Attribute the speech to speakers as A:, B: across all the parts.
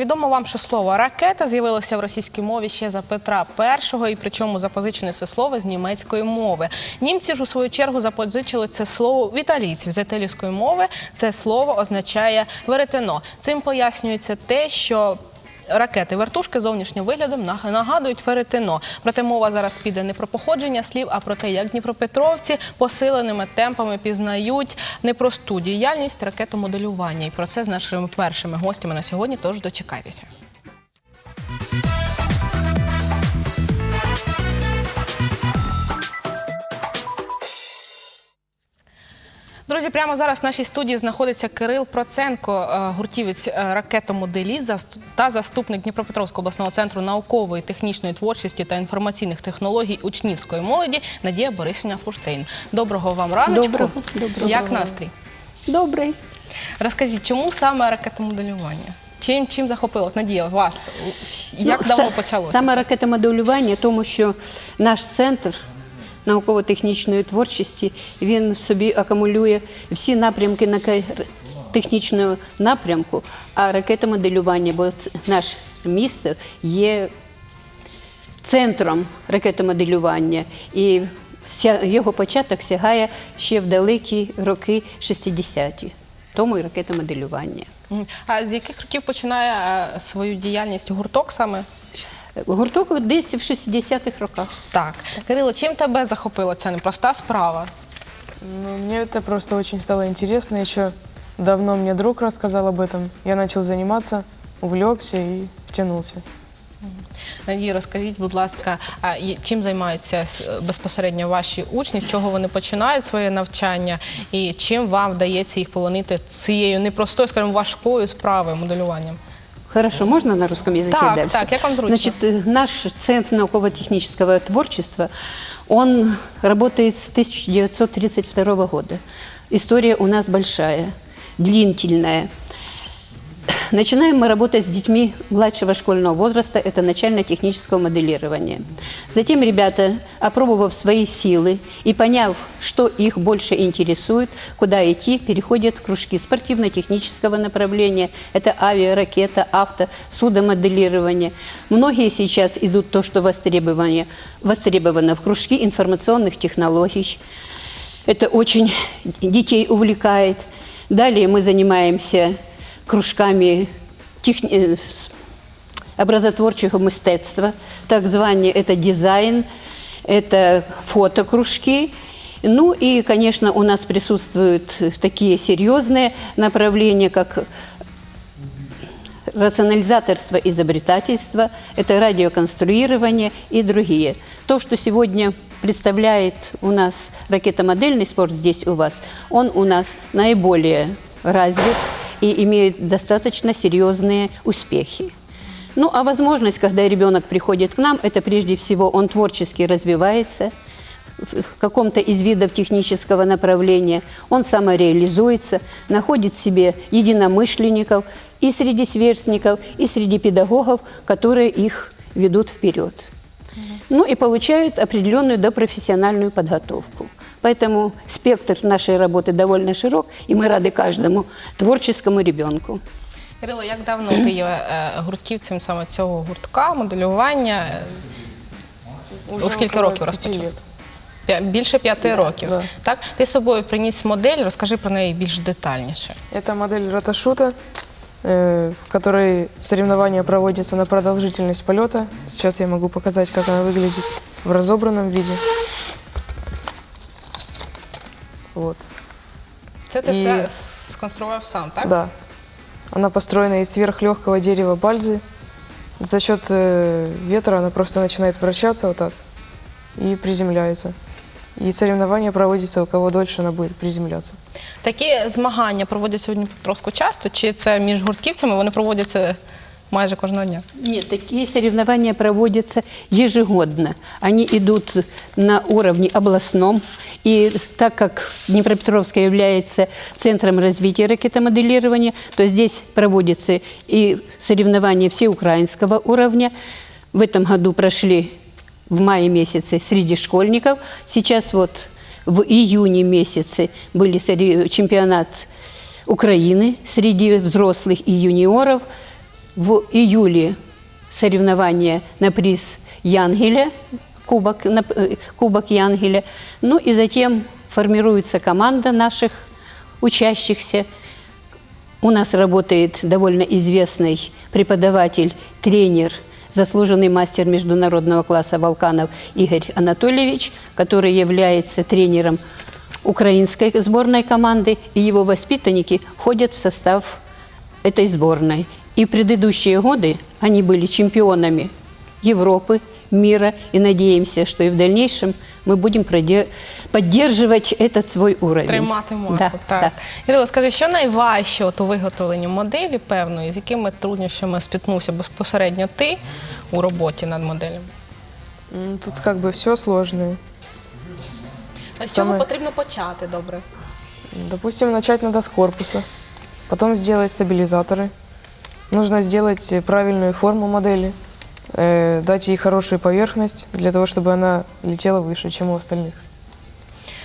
A: Відомо вам, що слово ракета з'явилося в російській мові ще за Петра І, і причому запозичене це слово з німецької мови. Німці ж у свою чергу запозичили це слово в італійців з італійської мови. Це слово означає веретено. Цим пояснюється те, що. Ракети вертушки зовнішнім виглядом нагадують веретено. Проте мова зараз піде не про походження слів, а про те, як дніпропетровці посиленими темпами пізнають непросту діяльність ракетомоделювання. І про це з нашими першими гостями на сьогодні. Тож дочекайтеся. Друзі, прямо зараз в нашій студії знаходиться Кирил Проценко, е, гуртівець е, та заступник Дніпропетровського обласного центру наукової, технічної творчості та інформаційних технологій учнівської молоді Надія Борисівна Фурштейн. Доброго вам раночку.
B: Доброго, доброго.
A: Як настрій?
B: Добрий.
A: Розкажіть, чому саме ракетомоделювання? Чим чим захопило Надія вас? Як
B: Ну,
A: давно почалося?
B: Саме ракетомоделювання, тому що наш центр науково-технічної творчості він собі акумулює всі напрямки на технічного напрямку, а ракетомоделювання, бо наш місто є центром ракетомоделювання. І його початок сягає ще в далекі роки 60-ті. Тому і ракетомоделювання.
A: А з яких років починає е, свою діяльність гурток саме?
B: Гурток десь в 60-х роках.
A: Так, Кирило, чим тебе захопила ця непроста справа?
C: Ну, мне это просто очень стало интересно. Еще давно мне друг рассказал об этом. Я начал заниматься, увлекся и втянулся.
A: Надія, розкажіть, будь ласка, а і- чим займаються с- безпосередньо ваші учні, з чого вони починають своє навчання, і чим вам вдається їх полонити цією непростою, скажімо, важкою справою моделюванням?
B: Хорошо, можно на русском языке
A: Так,
B: дальше?
A: так, я вам зручно.
B: Значит, наш Центр науково-технического творчества, он работает с 1932 года. История у нас большая, длительная. Начинаем мы работать с детьми младшего школьного возраста, это начально-технического моделирования. Затем ребята, опробовав свои силы и поняв, что их больше интересует, куда идти, переходят в кружки спортивно-технического направления. Это авиа, ракета, авто, судомоделирование. Многие сейчас идут то, что востребовано, востребовано в кружки информационных технологий. Это очень детей увлекает. Далее мы занимаемся кружками техни... э, образотворчого мистецтва. Так звание это дизайн, это фотокружки. Ну и, конечно, у нас присутствуют такие серьезные направления, как рационализаторство, изобретательство, это радиоконструирование и другие. То, что сегодня представляет у нас ракетомодельный спорт здесь у вас, он у нас наиболее развит и имеет достаточно серьезные успехи. Ну, а возможность, когда ребенок приходит к нам, это прежде всего он творчески развивается, в в каком-то из видов технического направления, он самореализуется, находит себе единомышленников и среди сверстников, и среди педагогов, которые их ведут вперед. Ну и получают определенную допрофессиональную подготовку. Поэтому спектр нашей работы довольно широк, и мы рады каждому творческому ребенку.
A: Кирило, як давно ти є е, гуртківцем саме цього гуртка, моделювання? Е, У скільки
C: около
A: років
C: пяти
A: розпочав?
C: лет.
A: П'я- Більше п'яти років.
C: да.
A: Так, ти з собою приніс модель, розкажи про неї більш детальніше.
C: Это модель раташута, э, в которой соревнования проводятся на продолжительность полета. Сейчас я могу показать, как она выглядит в разобранном виде. Вот.
A: Це ти
C: І-
A: все сконструював сам, так?
C: Да. Она построена из сверхлегкого дерева бальзы. За счет э, ветра она просто начинает вращаться вот так и приземляется. И соревнования проводятся, у кого дольше она будет приземляться.
A: Такі змагання проводяться сьогодні трошки часто, чи це між гуртківцями вони проводяться майже кожного дня?
B: Нет, такие соревнования проводятся ежегодно. Они идут на уровне областном. И так как Днепропетровская является центром развития ракетомоделирования, то здесь проводятся и соревнования всеукраинского уровня. В этом году прошли в мае месяце среди школьников. Сейчас вот в июне месяце были чемпионат Украины среди взрослых и юниоров – В июле соревнования на приз Янгеля, кубок, на- э, кубок Янгеля. Ну и затем формируется команда наших учащихся. У нас работает довольно известный преподаватель, тренер, заслуженный мастер международного класса Волканов Игорь Анатольевич, который является тренером украинской сборной команды, и его воспитанники входят в состав этой сборной. И в предыдущие годы они были чемпионами Европы, мира, и надеемся, что и в дальнейшем мы будем проде- поддерживать этот свой уровень.
A: Тримати марку,
B: Да,
A: так.
B: да.
A: Ірина, скажи, що найважче от у виготовленні моделі певної, з якими труднощами спіткнувся безпосередньо ти у роботі над моделями?
C: М, Тут как бы все сложное.
A: А з
C: Саме-
A: чого потрібно почати добре?
C: Допустим, начать надо с корпуса, потом сделать стабилизаторы. Нужно сделать э, правильную форму модели, э, дать ей хорошую поверхность для того, чтобы она летела выше, чем у остальных.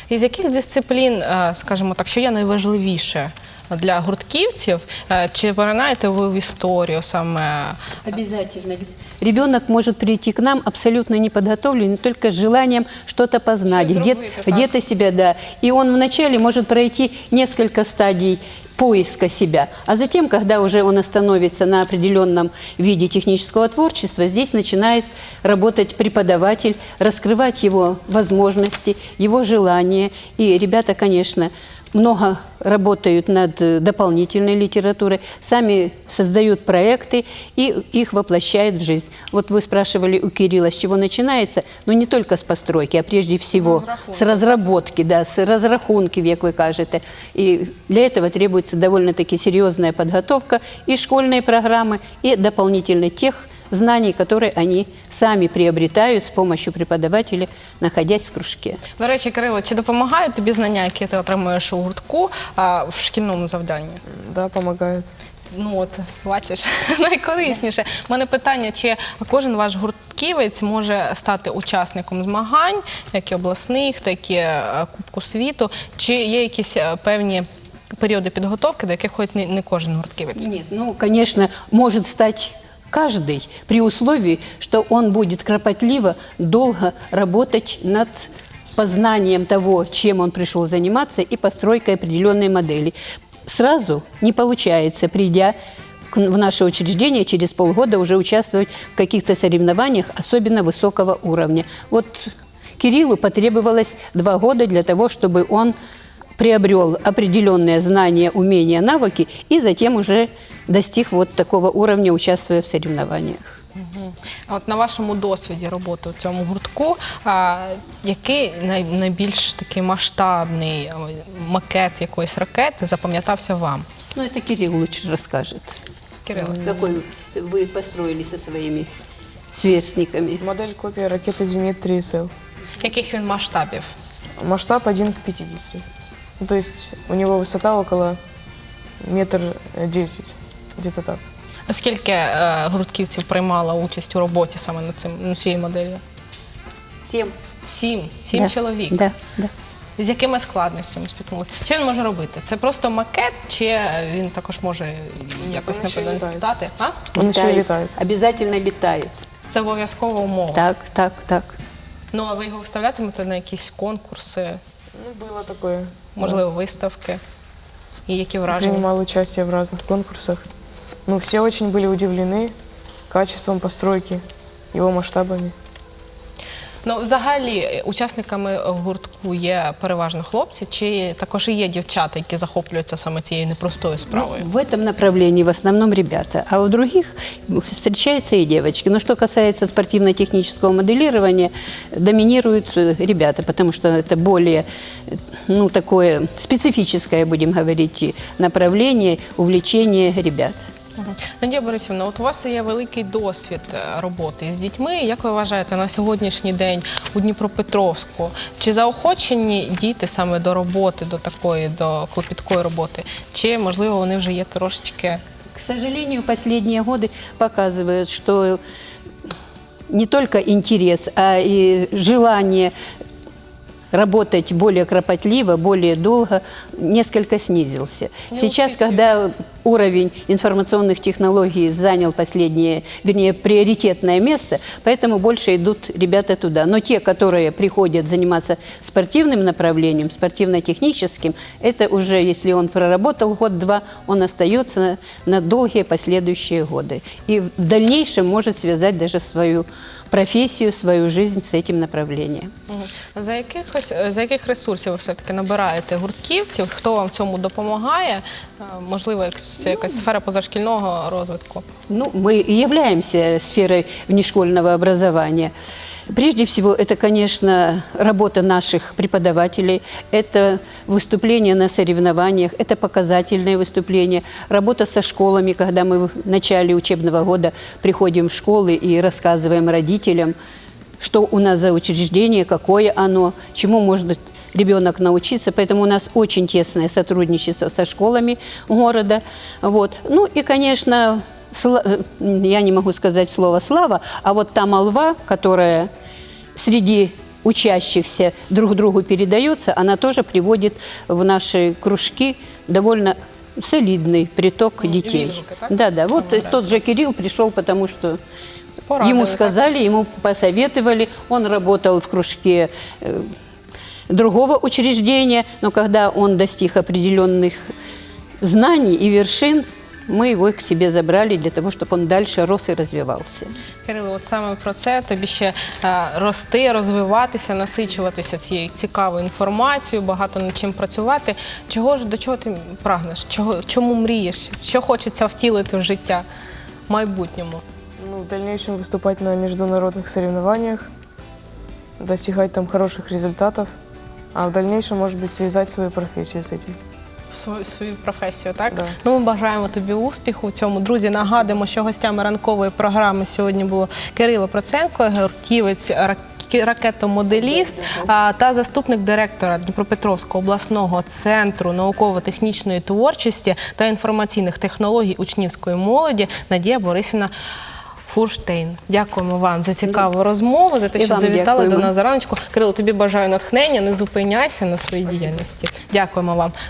A: Із яких дисциплін, е, скажімо так, що є найважливіше для гуртківців? Е, Чи поринаєте ви в історію саме?
B: Обязательно. Ребенок может прийти к нам абсолютно неподготовленный, только с желанием что-то познать,
A: Что-то
B: где-
A: сделать, так.
B: где-то себя, да. И он вначале может пройти несколько стадий поиска себя, а затем, когда уже он остановится на определенном виде технического творчества, здесь начинает работать преподаватель, раскрывать его возможности, его желания. И ребята, конечно, много работают над э, дополнительной литературой, сами создают проекты и их воплощают в жизнь. Вот вы спрашивали у Кирилла, с чего начинается, но не только с постройки, а прежде всего с разработки, да, с разрахунків, як ви кажете. И для этого требуется довольно-таки серьезная подготовка и школьной программы, и дополнительно тех знаний, которые они сами приобретают с помощью преподавателя, находясь в кружке.
A: До речі, Кирило, чи допомагають тобі знання, які ти отримуєш у гуртку а, в шкільному завданні?
C: Да, помогает.
A: Ну от бачиш, найкорисніше. У мене питання: чи кожен ваш гуртківець може стати учасником змагань, як і обласних, так і е, Кубку світу, чи є якісь е, певні періоди підготовки, до яких ходить не, не кожен гуртківець?
B: Нет, ну, конечно, может стать каждый при условии, что он будет кропотливо, долго работать над познанием того, чем он пришел заниматься, и постройкой определенной модели. Сразу не получается, придя в наше учреждение через полгода уже участвовать в каких-то соревнованиях, особенно высокого уровня. Вот Кириллу потребовалось два года для того, чтобы он приобрел определенные знания, умения, навыки и затем уже достиг вот такого уровня, участвуя в соревнованиях.
A: А От на вашому досвіді роботи у цьому гуртку, а, який най, найбільш такий масштабний е, макет якоїсь ракети запам'ятався вам?
B: Ну, это Кирилл лучше расскажет.
A: Кирило.
B: Какой вы построили со своими сверстниками?
C: Модель копия ракеты «Зенит-3 СЛ».
A: Яких він масштабів?
C: Масштаб 1 к 50. Ну, то есть у него высота около метр э, десять, где-то так.
A: Скільки е, гуртківців приймало участь у роботі саме над цим над цією моделлю?
B: Семь.
A: Сім. Сім
B: Да,
A: чоловік.
B: Да, да.
A: З якими складностями спіткнулися? Що він може робити? Це просто макет, чи він також може якось
C: він ще
A: напевно
C: літає.
A: літати? А?
C: Он еще и летает.
B: Обязательно летает.
A: Це обов'язкова умова.
B: Так, так, так.
A: Ну а ви його виставлятимете на якісь конкурси,
C: Ну, было такое.
A: можливо, виставки? І які
C: Да.
A: враження?
C: Принимал участие в разных конкурсах. Ну, все очень были удивлены качеством постройки, его масштабами.
A: Ну, взагалі, е, учасниками гуртку є переважно хлопці, чи також і є дівчата, які захоплюються саме цією непростою справою?
B: В этом направлении в основном ребята, а у других встречаются и девочки. Но что касается спортивно-технического моделирования, доминируют э, ребята, потому что это более, э, ну, такое специфическое, будем говорить, и направление, увлечение ребят.
A: Мгм. Надія Борисівна, от у вас є великий досвід е, роботи з дітьми. Як ви вважаєте на сьогоднішній день у Дніпропетровську? Чи заохочені діти саме до роботи, до такої, до клопіткої роботи? Чи можливо вони вже є трошечки
B: К сожалению, последние годы показывают, что не только интерес, а и желание работать более кропотливо, более долго несколько снизился.
A: Не
B: Сейчас,
A: усидчивы.
B: когда уровень информационных технологий занял последнее, вернее, приоритетное место, поэтому больше идут ребята туда. Но те, которые приходят заниматься спортивным направлением, спортивно-техническим, это уже, если он проработал год-два, он остается на, на долгие последующие годы. И в дальнейшем может связать даже свою профессию, свою жизнь с этим направлением.
A: Мгм. За якихось за яких ресурсів ви все-таки набираєте гуртківців? Хто вам в цьому допомагає? Е, Можливо, якась- це якась сфера позашкільного розвитку?
B: Ну, мы и являемся сферой внешкольного образования. Прежде всего, это, конечно, работа наших преподавателей, это выступления на соревнованиях, это показательные выступления, работа со школами, когда мы в начале учебного года приходим в школы и рассказываем родителям, что у нас за учреждение, какое оно, чему может ребенок научиться. Поэтому у нас очень тесное сотрудничество со школами города. Вот. Ну и, конечно, э, я не могу сказать слово «слава», а вот та молва, которая среди учащихся друг другу передается, она тоже приводит в наши кружки довольно солидный приток
A: Ну,
B: детей.
A: так?
B: Да, да. Вот
A: Самое
B: тот же Кирилл пришел, потому что
A: Порадили,
B: ему
A: так?
B: сказали, ему посоветовали. Он работал в кружке э, другого учреждения, но когда он достиг определенных знаний и вершин, мы его к себе забрали для того, чтобы он дальше рос и развивался.
A: Кирило, от саме про це тобі ще е, рости, розвиватися, насичуватися цією цікавою інформацією, багато над чим працювати. Чого ж до чого ти прагнеш? Чого чому мрієш? Що хочеться втілити в життя в майбутньому?
C: Ну, в дальнейшем выступать на международных соревнованиях, достигать там хороших результатов, а в дальнейшем, может быть, связать свою профессию с этим.
A: Свою, свою професію, так?
C: Да.
A: Ну, ми бажаємо тобі успіху в цьому. Друзі, нагадуємо, що гостями ранкової програми сьогодні було Кирило Проценко, гуртівець рак- ракетомоделіст та заступник директора Дніпропетровського обласного центру науково-технічної творчості та інформаційних технологій учнівської молоді Надія Борисівна. Фурштейн, дякуємо вам за цікаву розмову, за те, що завітали до нас зараночку. Кирило, тобі бажаю натхнення, не зупиняйся на своїй діяльності. Дякуємо вам.